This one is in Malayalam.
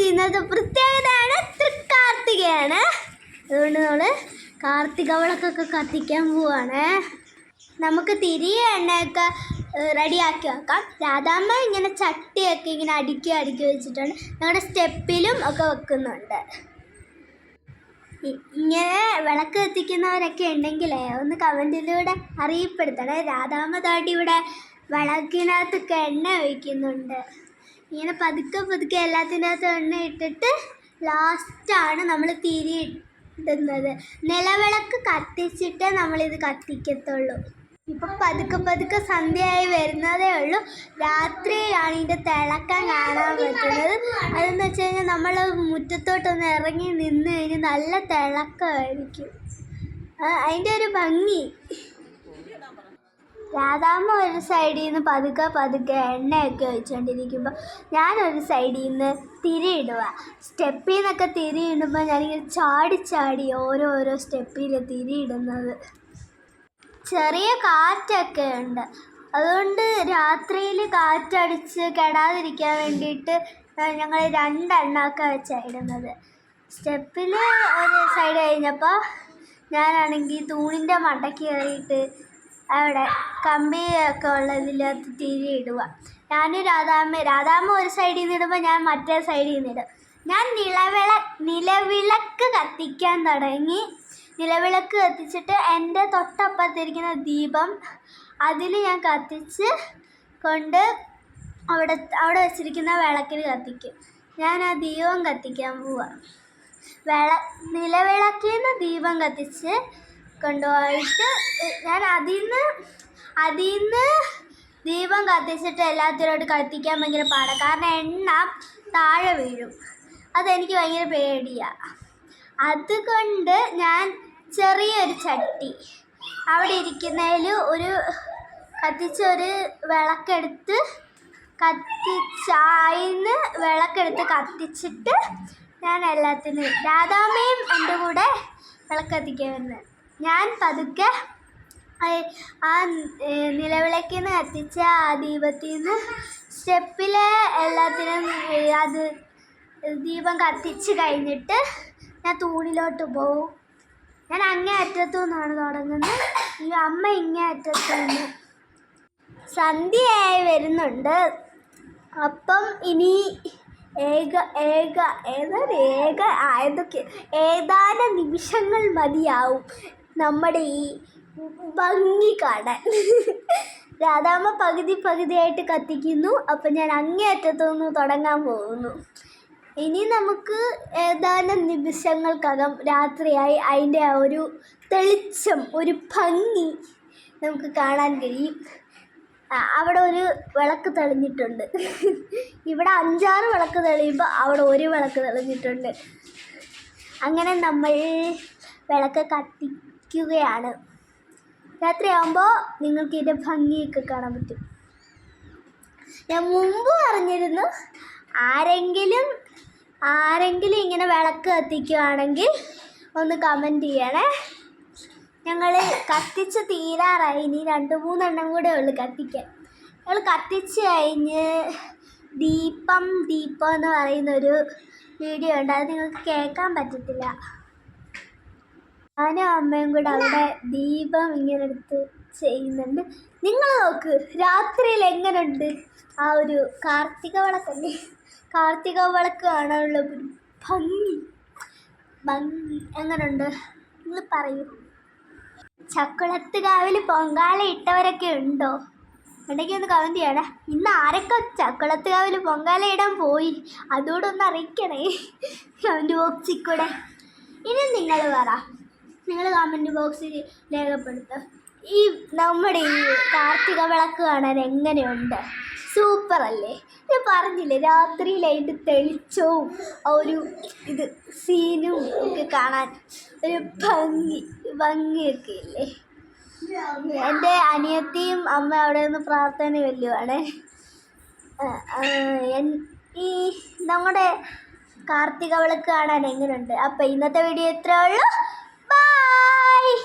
ഇന്നത്തെ പ്രത്യേകതയാണ് തൃക്കാർത്തികയാണ്. അതുകൊണ്ട് നമ്മൾ കാർത്തിക വിളക്കൊക്കെ കത്തിക്കാൻ പോവാണ്. നമുക്ക് തിരിയ എണ്ണയൊക്കെ റെഡിയാക്കി വെക്കാം. രാധാമ്മ ഇങ്ങനെ ചട്ടിയൊക്കെ ഇങ്ങനെ അടുക്കി അടുക്കി വെച്ചിട്ടുണ്ട് ഞങ്ങളുടെ സ്റ്റെപ്പിലും ഒക്കെ വെക്കുന്നുണ്ട്. ഇങ്ങനെ വിളക്ക് കത്തിക്കുന്നവരൊക്കെ ഉണ്ടെങ്കിലേ ഒന്ന് കമന്റിലൂടെ അറിയപ്പെടുത്തണേ. രാധാമ്മ താട്ടി ഇവിടെ വിളക്കിനകത്തൊക്കെ എണ്ണ ഒഴിക്കുന്നുണ്ട്. ഇങ്ങനെ പതുക്കെ പതുക്കെ എല്ലാത്തിനകത്ത് എണ്ണ ഇട്ടിട്ട് ലാസ്റ്റാണ് നമ്മൾ തിരി ഇടുന്നത്. നിലവിളക്ക് കത്തിച്ചിട്ടേ നമ്മളിത് കത്തിക്കത്തുള്ളൂ. ഇപ്പം പതുക്കെ പതുക്കെ സന്ധ്യയായി വരുന്നതേ ഉള്ളൂ. രാത്രിയാണ് ഇതിന്റെ തിളക്കം കാണാൻ പറ്റുന്നത്. അതെന്ന് വെച്ച് കഴിഞ്ഞാൽ നമ്മൾ മുറ്റത്തോട്ടൊന്ന് ഇറങ്ങി നിന്ന് കഴിഞ്ഞാൽ നല്ല തിളക്കമായിരിക്കും അതിന്റെ ഒരു ഭംഗി. രാധാമ്മ ഒരു സൈഡിൽ നിന്ന് പതുക്കെ പതുക്കെ എണ്ണയൊക്കെ ഒഴിച്ചുകൊണ്ടിരിക്കുമ്പോൾ ഞാനൊരു സൈഡിൽ നിന്ന് തിരിയിടുക സ്റ്റെപ്പിൽ നിന്നൊക്കെ തിരിയിടുമ്പോൾ ഞാനിങ്ങനെ ചാടി ചാടി ഓരോരോ സ്റ്റെപ്പിൽ തിരിയിടുന്നത്. ചെറിയ കാറ്റൊക്കെ ഉണ്ട്. അതുകൊണ്ട് രാത്രിയിൽ കാറ്റടിച്ച് കെടാതിരിക്കാൻ വേണ്ടിയിട്ട് ഞങ്ങൾ രണ്ടെണ്ണമൊക്കെ വെച്ചാണ് സ്റ്റെപ്പിൽ ഒരു സൈഡ് കഴിഞ്ഞപ്പോൾ ഞാനാണെങ്കിൽ തൂണിന്റെ മണ്ടയ്ക്ക് കയറിയിട്ട് അവിടെ കമ്പിയൊക്കെ ഉള്ളതിനകത്ത് തിരി ഇടുക. ഞാൻ രാധാമ്മ രാധാമ്മ ഒരു സൈഡിൽ നിന്ന് ഇടുമ്പോൾ ഞാൻ മറ്റേ സൈഡിൽ നിന്ന് ഇടും. ഞാൻ നിലവിള നിലവിളക്ക് കത്തിക്കാൻ തുടങ്ങി. നിലവിളക്ക് കത്തിച്ചിട്ട് എന്റെ തൊട്ടപ്പുറത്തിരിക്കുന്ന ദീപം അതിൽ ഞാൻ കത്തിച്ച് കൊണ്ട് അവിടെ അവിടെ വെച്ചിരിക്കുന്ന വിളക്കിൽ കത്തിക്കും. ഞാൻ ആ ദീപം കത്തിക്കാൻ പോവാം. വിള നിലവിളക്കിൽ നിന്ന് ദീപം കത്തിച്ച് കൊണ്ടുപോയിട്ട് ഞാൻ അതിൽ നിന്ന് അതിൽ നിന്ന് ദീപം കത്തിച്ചിട്ട് എല്ലാത്തിലോട്ട് കത്തിക്കാൻ ഭയങ്കര പാടാണ് കാരണം എണ്ണ താഴെ വീഴും. അതെനിക്ക് ഭയങ്കര പേടിയാണ് അതുകൊണ്ട് ഞാൻ ചെറിയൊരു ചട്ടി അവിടെ ഇരിക്കുന്നതിൽ ഒരു കത്തിച്ചൊരു വിളക്കെടുത്ത് കത്തിച്ചായിന്ന് വിളക്കെടുത്ത് കത്തിച്ചിട്ട് ഞാൻ എല്ലാത്തിനും രാധാമ്മയും എന്റെ കൂടെ വിളക്ക് കത്തിക്കാൻ വരുന്നത് ഞാൻ പതുക്കെ ആ- നിലവിളക്കിൽ നിന്ന് കത്തിച്ച ആ ദീപത്തിൽ നിന്ന് സ്റ്റെപ്പിലെ എല്ലാത്തിനും അത് ദീപം കത്തിച്ച് കഴിഞ്ഞിട്ട് ഞാൻ തൂണിലോട്ട് പോവും. ഞാൻ അങ്ങേ അറ്റത്തു നിന്നാണ് തുടങ്ങുന്നത്. ഈ അമ്മ ഇങ്ങേ അറ്റത്തു നിന്ന് സന്ധ്യയായി വരുന്നുണ്ട്. അപ്പം ഇനി ഏക ഏക ഏതൊരു ഏക ആയതൊക്കെ ഏതാനും നിമിഷങ്ങൾ മതിയാവും. നമ്മുടെ ഈ ഭംഗി കാണാൻ. രാധാമ്മ പകുതി പകുതിയായിട്ട് കത്തിക്കുന്നു. അപ്പം ഞാൻ അങ്ങേ അറ്റത്തു നിന്ന് തുടങ്ങാൻ പോകുന്നു. ഇനി നമുക്ക് ഏതാനും നിമിഷങ്ങൾക്കകം രാത്രിയായി അതിന്റെ ആ ഒരു തെളിച്ചം ഒരു ഭംഗി നമുക്ക് കാണാൻ കഴിയും. അവിടെ ഒരു വിളക്ക് തെളിഞ്ഞിട്ടുണ്ട്. ഇവിടെ അഞ്ചാറ് വിളക്ക് തെളിയുമ്പോൾ അവിടെ ഒരു വിളക്ക് തെളിഞ്ഞിട്ടുണ്ട്. അങ്ങനെ നമ്മൾ വിളക്ക് കത്തിക്കുകയാണ് രാത്രിയാകുമ്പോൾ നിങ്ങൾക്ക് ഇതിന്റെ ഭംഗിയൊക്കെ കാണാൻ പറ്റും. ഞാൻ മുമ്പ് പറഞ്ഞിരുന്നു ആരെങ്കിലും ആരെങ്കിലും ഇങ്ങനെ വിളക്ക് കത്തിക്കുകയാണെങ്കിൽ ഒന്ന് കമന്റ് ചെയ്യണേ. ഞങ്ങൾ കത്തിച്ച് തീരാറായി. ഇനി രണ്ട് മൂന്നെണ്ണം കൂടെ ഉള്ളു കത്തിക്കാൻ. ഞങ്ങൾ കത്തിച്ച് കഴിഞ്ഞ് ദീപം ദീപം എന്ന് പറയുന്നൊരു വീഡിയോ ഉണ്ട്. അത് നിങ്ങൾക്ക് കേൾക്കാൻ പറ്റത്തില്ല. ഞാനും അമ്മയും കൂടെ അവിടെ ദീപം ഇങ്ങനെ എടുത്ത് ചെയ്യുന്നുണ്ട്. നിങ്ങൾ നോക്ക് രാത്രിയിൽ എങ്ങനെയുണ്ട് ആ ഒരു കാർത്തിക വിളക്കല്ലേ? കാർത്തിക വിളക്ക് കാണാനുള്ള ഒരു ഭംഗി. ഭംഗി എങ്ങനെയുണ്ട് നിങ്ങൾ പറയൂ. ചക്കുളത്ത് കാവിൽ പൊങ്കാല ഇട്ടവരൊക്കെ ഉണ്ടോ? ഉണ്ടെങ്കിൽ ഒന്ന് കമന്റ് ചെയ്യണേ ഇന്ന് ആരൊക്കെ ചക്കുളത്ത് കാവിൽ പൊങ്കാല ഇടാൻ പോയി? അതുകൂടെ ഒന്ന് അറിയിക്കണേ. കമന്റ് ബോക്സിൽ കൂടെ. ഇനി നിങ്ങൾ പറ. നിങ്ങൾ കമന്റ് ബോക്സിൽ രേഖപ്പെടുത്തുക ഈ നമ്മുടെ ഈ കാർത്തിക വിളക്ക് കാണാൻ എങ്ങനെയുണ്ട്? സൂപ്പർ അല്ലേ? ഞാൻ പറഞ്ഞില്ലേ രാത്രിയിലായിട്ട് തെളിച്ചവും ഒരു ഇത് സീനും ഒക്കെ കാണാൻ ഒരു ഭംഗി ഭംഗിയൊക്കെ ഇല്ലേ? എന്റെ അനിയത്തിയും അമ്മ അവിടെ നിന്ന് പ്രാർത്ഥന വല്ലുവാണ് ഈ നമ്മുടെ കാർത്തിക വിളക്ക് കാണാൻ എങ്ങനെയുണ്ട്? അപ്പം ഇന്നത്തെ വീഡിയോ എത്രയുള്ളൂ Bye!